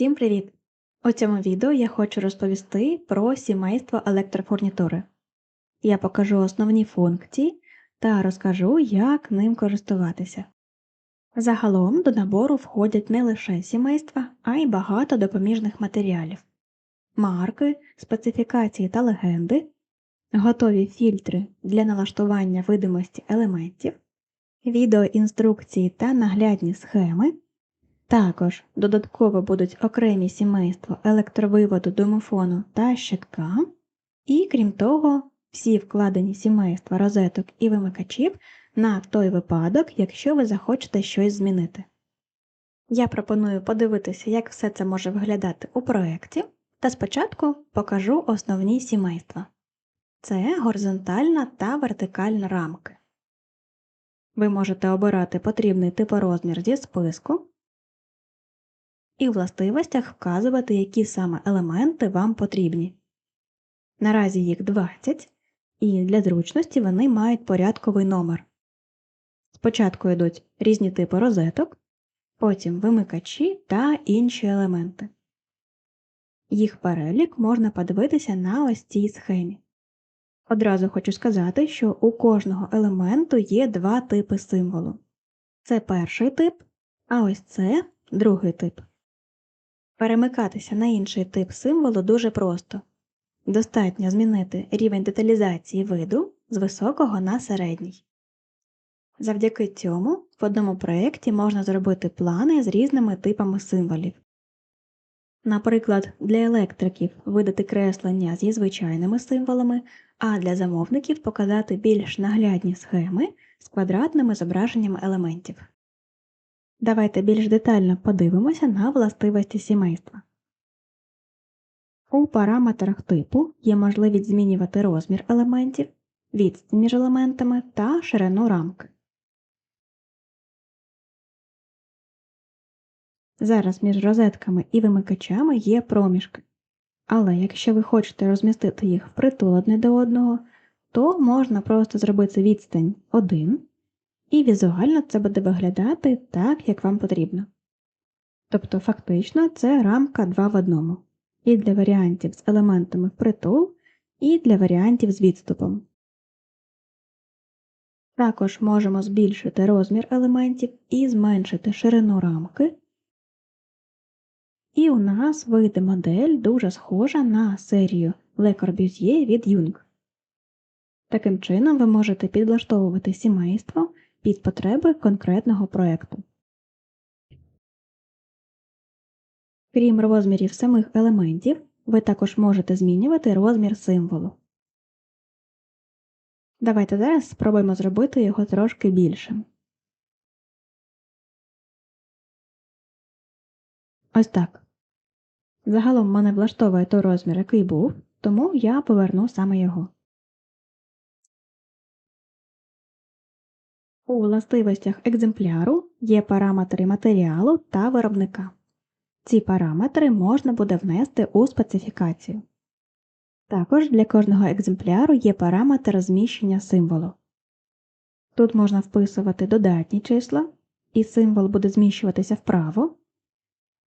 Всім привіт! У цьому відео я хочу розповісти про сімейство електрофурнітури. Я покажу основні функції та розкажу, як ним користуватися. Загалом до набору входять не лише сімейства, а й багато допоміжних матеріалів, марки, специфікації та легенди, готові фільтри для налаштування видимості елементів, відеоінструкції та наглядні схеми. Також додатково будуть окремі сімейства електровиводу домофону та щитка, і, крім того, всі вкладені сімейства розеток і вимикачів на той випадок, якщо ви захочете щось змінити. Я пропоную подивитися, як все це може виглядати у проєкті, та спочатку покажу основні сімейства це горизонтальна та вертикальна рамки. Ви можете обирати потрібний типорозмір зі списку і в властивостях вказувати, які саме елементи вам потрібні. Наразі їх 20, і для зручності вони мають порядковий номер. Спочатку йдуть різні типи розеток, потім вимикачі та інші елементи. Їх перелік можна подивитися на ось цій схемі. Одразу хочу сказати, що у кожного елементу є два типи символу. Це перший тип, а ось це другий тип. Перемикатися на інший тип символу дуже просто. Достатньо змінити рівень деталізації виду з високого на середній. Завдяки цьому в одному проєкті можна зробити плани з різними типами символів. Наприклад, для електриків видати креслення зі звичайними символами, а для замовників показати більш наглядні схеми з квадратними зображеннями елементів. Давайте більш детально подивимося на властивості сімейства. У параметрах типу є можливість змінювати розмір елементів, відстань між елементами та ширину рамки. Зараз між розетками і вимикачами є проміжки, але якщо ви хочете розмістити їх впритул одне до одного, то можна просто зробити відстань 1 і візуально це буде виглядати так, як вам потрібно. Тобто, фактично, це рамка 2 в одному, і для варіантів з елементами впритул, і для варіантів з відступом. Також можемо збільшити розмір елементів і зменшити ширину рамки. І у нас вийде модель дуже схожа на серію Le Corbusier від Jung. Таким чином ви можете підлаштовувати сімейство під потреби конкретного проєкту. Крім розмірів самих елементів, ви також можете змінювати розмір символу. Давайте зараз спробуємо зробити його трошки більшим. Ось так. Загалом мене влаштовує той розмір, який був, тому я поверну саме його. У властивостях екземпляру є параметри матеріалу та виробника. Ці параметри можна буде внести у специфікацію. Також для кожного екземпляру є параметр розміщення символу. Тут можна вписувати додатні числа, і символ буде зміщуватися вправо,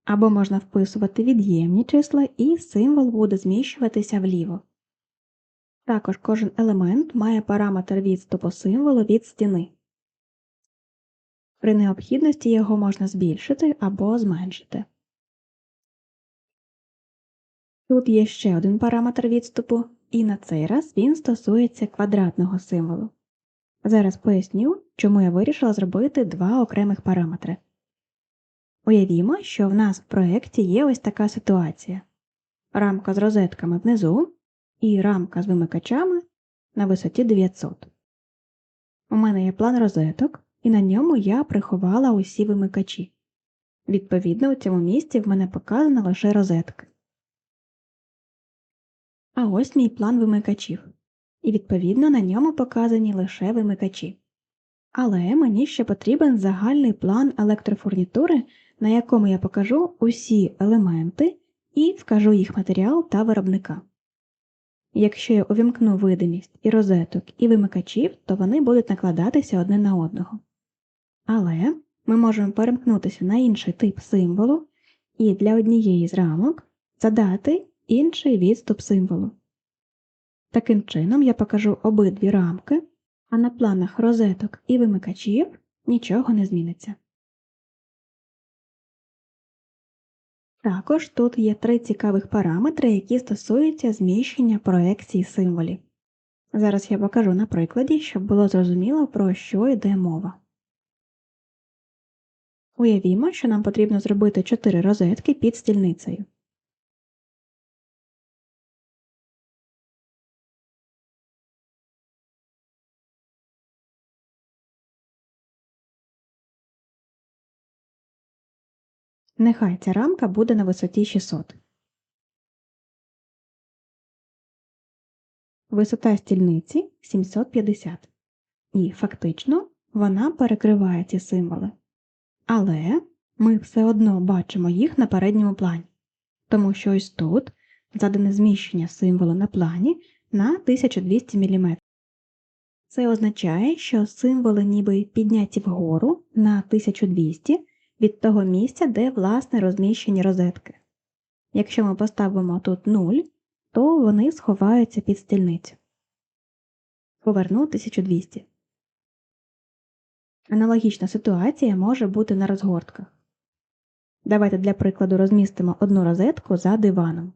або можна вписувати від'ємні числа, і символ буде зміщуватися вліво. Також кожен елемент має параметр відступу символу від стіни. При необхідності його можна збільшити або зменшити. Тут є ще один параметр відступу, і на цей раз він стосується квадратного символу. Зараз поясню, чому я вирішила зробити два окремих параметри. Уявімо, що в нас в проєкті є ось така ситуація рамка з розетками внизу і рамка з вимикачами на висоті 900. У мене є план розеток, і на ньому я приховала усі вимикачі. Відповідно, у цьому місці в мене показано лише розетки. А ось мій план вимикачів, і відповідно на ньому показані лише вимикачі. Але мені ще потрібен загальний план електрофурнітури, на якому я покажу усі елементи і вкажу їх матеріал та виробника. Якщо я увімкну видимість і розеток і вимикачів, то вони будуть накладатися одне на одного. Але ми можемо перемкнутися на інший тип символу і для однієї з рамок задати інший відступ символу. Таким чином я покажу обидві рамки, а на планах розеток і вимикачів нічого не зміниться. Також тут є три цікавих параметри, які стосуються зміщення проекції символів. Зараз я покажу на прикладі, щоб було зрозуміло, про що йде мова. Уявімо, що нам потрібно зробити 4 розетки під стільницею. Нехай ця рамка буде на висоті 600. Висота стільниці 750. І фактично вона перекриває ці символи. Але ми все одно бачимо їх на передньому плані, тому що ось тут задане зміщення символу на плані на 1200 мм. Це означає, що символи ніби підняті вгору на 1200 від того місця, де власне розміщені розетки. Якщо ми поставимо тут 0, то вони сховаються під стільницю. Поверну 1200. Аналогічна ситуація може бути на розгортках. Давайте для прикладу розмістимо одну розетку за диваном.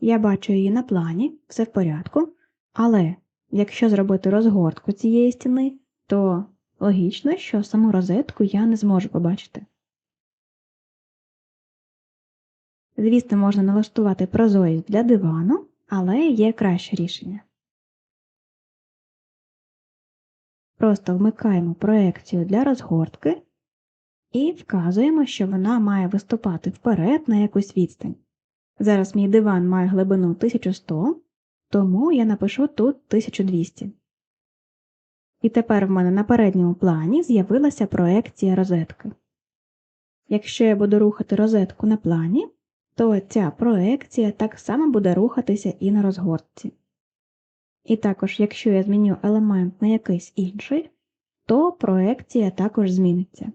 Я бачу її на плані, все в порядку, але якщо зробити розгортку цієї стіни, то логічно, що саму розетку я не зможу побачити. Звісно, можна налаштувати прозорість для дивану, але є краще рішення. Просто вмикаємо проекцію для розгортки і вказуємо, що вона має виступати вперед на якусь відстань. Зараз мій диван має глибину 1100, тому я напишу тут 1200. І тепер в мене на передньому плані з'явилася проекція розетки. Якщо я буду рухати розетку на плані, то ця проекція так само буде рухатися і на розгортці. І також, якщо я зміню елемент на якийсь інший, то проекція також зміниться.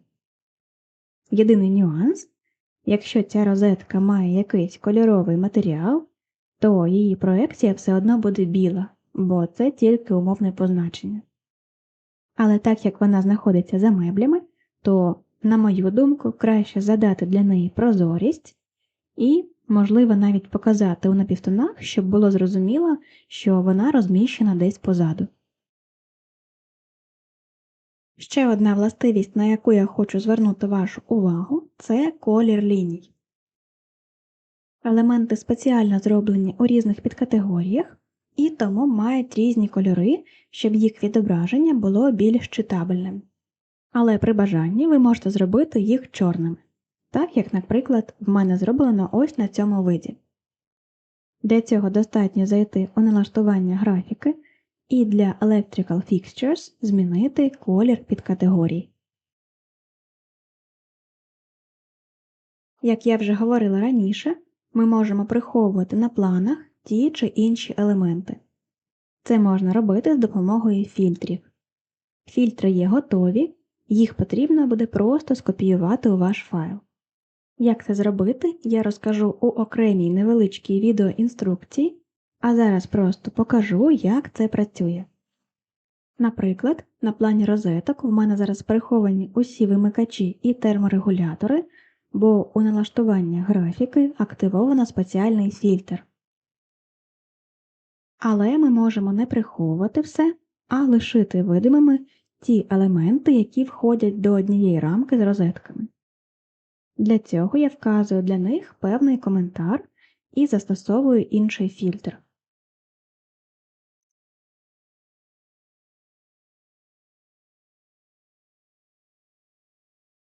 Єдиний нюанс якщо ця розетка має якийсь кольоровий матеріал, то її проекція все одно буде біла, бо це тільки умовне позначення. Але так як вона знаходиться за меблями, то, на мою думку, краще задати для неї прозорість і, можливо, навіть показати у напівтонах, щоб було зрозуміло, що вона розміщена десь позаду. Ще одна властивість, на яку я хочу звернути вашу увагу, це колір ліній. Елементи спеціально зроблені у різних підкатегоріях і тому мають різні кольори, щоб їх відображення було більш читабельним. Але при бажанні ви можете зробити їх чорними, так як, наприклад, в мене зроблено ось на цьому виді. Для цього достатньо зайти у налаштування графіки і для Electrical Fixtures змінити колір підкатегорій. Як я вже говорила раніше, ми можемо приховувати на планах ті чи інші елементи. Це можна робити з допомогою фільтрів. Фільтри є готові, їх потрібно буде просто скопіювати у ваш файл. Як це зробити, я розкажу у окремій невеличкій відеоінструкції, а зараз просто покажу, як це працює. Наприклад, на плані розеток в мене зараз приховані усі вимикачі і терморегулятори, бо у налаштування графіки активовано спеціальний фільтр. Але ми можемо не приховувати все, а лишити видимими ті елементи, які входять до однієї рамки з розетками. Для цього я вказую для них певний коментар і застосовую інший фільтр.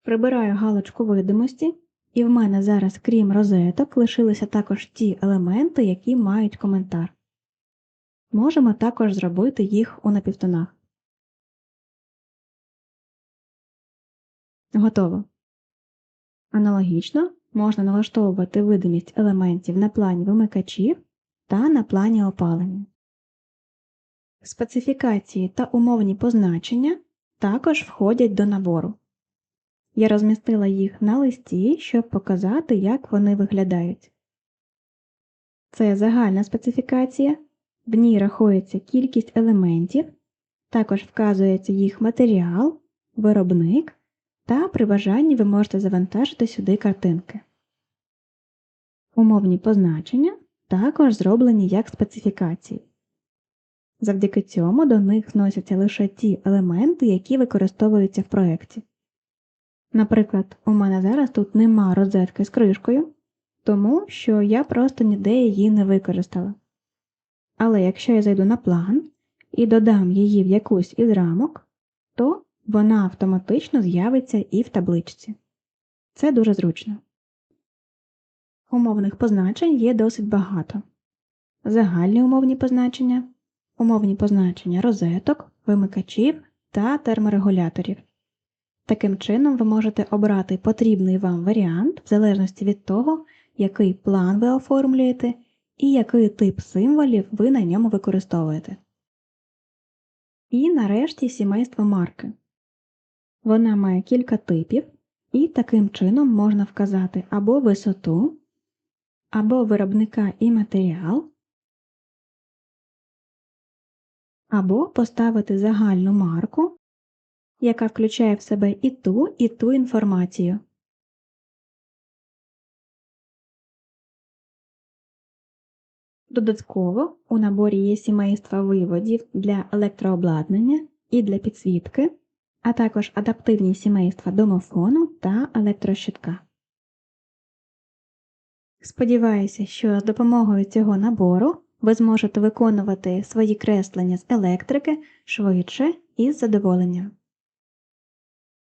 Прибираю галочку видимості, і в мене зараз, крім розеток, лишилися також ті елементи, які мають коментар. Можемо також зробити їх у напівтонах. Готово. Аналогічно можна налаштовувати видимість елементів на плані вимикачів та на плані опалення. Специфікації та умовні позначення також входять до набору. Я розмістила їх на листі, щоб показати, як вони виглядають. Це загальна специфікація, в ній рахується кількість елементів, також вказується їх матеріал, виробник, та при бажанні ви можете завантажити сюди картинки. Умовні позначення також зроблені як специфікації. Завдяки цьому до них вносяться лише ті елементи, які використовуються в проєкті. Наприклад, у мене зараз тут нема розетки з кришкою, тому що я просто ніде її не використала. Але якщо я зайду на план і додам її в якусь із рамок, то вона автоматично з'явиться і в табличці. Це дуже зручно. Умовних позначень є досить багато. Загальні умовні позначення, умовні позначення розеток, вимикачів та терморегуляторів. Таким чином ви можете обрати потрібний вам варіант в залежності від того, який план ви оформлюєте і який тип символів ви на ньому використовуєте. І нарешті сімейство марки. Вона має кілька типів, і таким чином можна вказати або висоту, або виробника і матеріал, або поставити загальну марку, яка включає в себе і ту, і ту інформацію. Додатково у наборі є сімейства виводів для електрообладнання і для підсвітки, а також адаптивні сімейства домофону та електрощитка. Сподіваюся, що з допомогою цього набору ви зможете виконувати свої креслення з електрики швидше і з задоволенням.